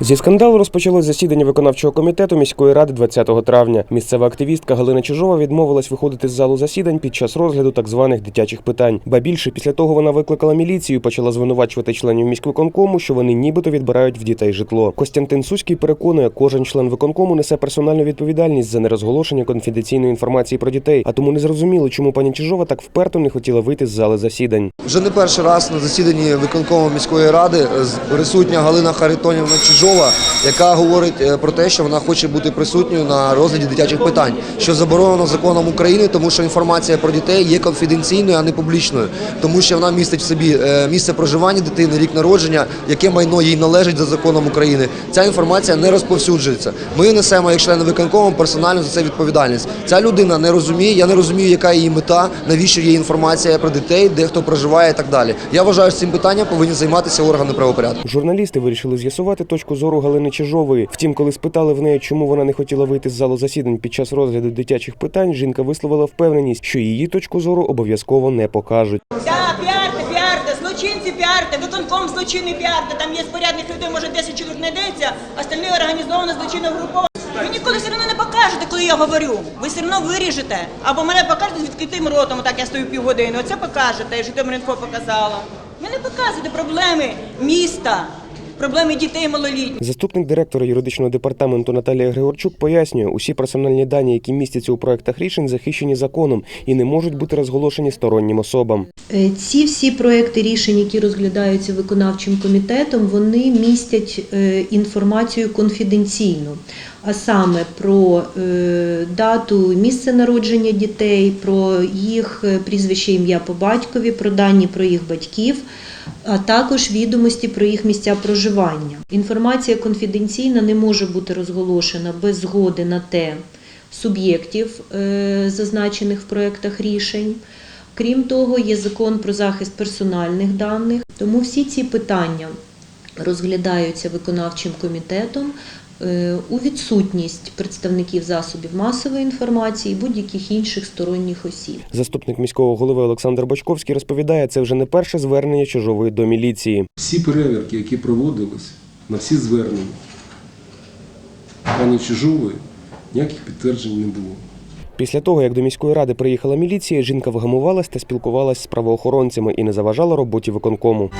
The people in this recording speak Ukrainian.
Зі скандалу розпочалось засідання виконавчого комітету міської ради 20 травня. Місцева активістка Галина Чижова відмовилась виходити з залу засідань під час розгляду так званих дитячих питань. Ба більше після того вона викликала міліцію, і почала звинувачувати членів міськвиконкому, що вони нібито відбирають в дітей житло. Костянтин Суський переконує, кожен член виконкому несе персональну відповідальність за нерозголошення конфіденційної інформації про дітей. А тому не зрозуміло, чому пані Чижова так вперто не хотіла вийти з зали засідань. Вже не перший раз на засіданні виконкому міської ради присутня Галина Харитонівна Чижова, Стрельцова яка говорить е, про те, що вона хоче бути присутньою на розгляді дитячих питань, що заборонено законом України, тому що інформація про дітей є конфіденційною, а не публічною, тому що вона містить в собі е, місце проживання дитини, рік народження, яке майно їй належить за законом України. Ця інформація не розповсюджується. Ми несемо як члени виконкому персонально за це відповідальність. Ця людина не розуміє. Я не розумію, яка її мета, навіщо є інформація про дітей, де хто проживає і так далі. Я вважаю, що цим питанням повинні займатися органи правопорядку. Журналісти вирішили з'ясувати точку зору Галини Чижової. Втім, коли спитали в неї, чому вона не хотіла вийти з залу засідань під час розгляду дитячих питань, жінка висловила впевненість, що її точку зору обов'язково не покажуть. Да, піарте, піарте, злочинці піарте, виконком злочинний піарте. Там є порядних людей, може 10 чоловік знайдеться, остальні організовано злочинно груповано. Ви ніколи все одно не покажете, коли я говорю. Ви все одно виріжете. Або мене покажете з відкритим ротом, так я стою півгодини. Оце покажете, і Житомиринфо показала. Ви не показуєте проблеми міста, проблеми дітей малолітніх. Заступник директора юридичного департаменту Наталія Григорчук пояснює, усі персональні дані, які містяться у проектах рішень, захищені законом і не можуть бути розголошені стороннім особам. Е, Ці всі проекти рішень, які розглядаються виконавчим комітетом, вони містять е, інформацію конфіденційну, а саме про е, дату, місце народження дітей, про їх прізвище, ім'я по батькові, про дані про їх батьків, а також відомості про їх місця проживання. Інформація конфіденційна не може бути розголошена без згоди на те суб'єктів, е, зазначених в проєктах рішень. Крім того, є закон про захист персональних даних, тому всі ці питання розглядаються виконавчим комітетом у відсутність представників засобів масової інформації і будь-яких інших сторонніх осіб. Заступник міського голови Олександр Бочковський розповідає, це вже не перше звернення Чижової до міліції. Всі перевірки, які проводились на всі звернення пані Чижової, ніяких підтверджень не було. Після того, як до міської ради приїхала міліція, жінка вгамувалась та спілкувалась з правоохоронцями і не заважала роботі виконкому.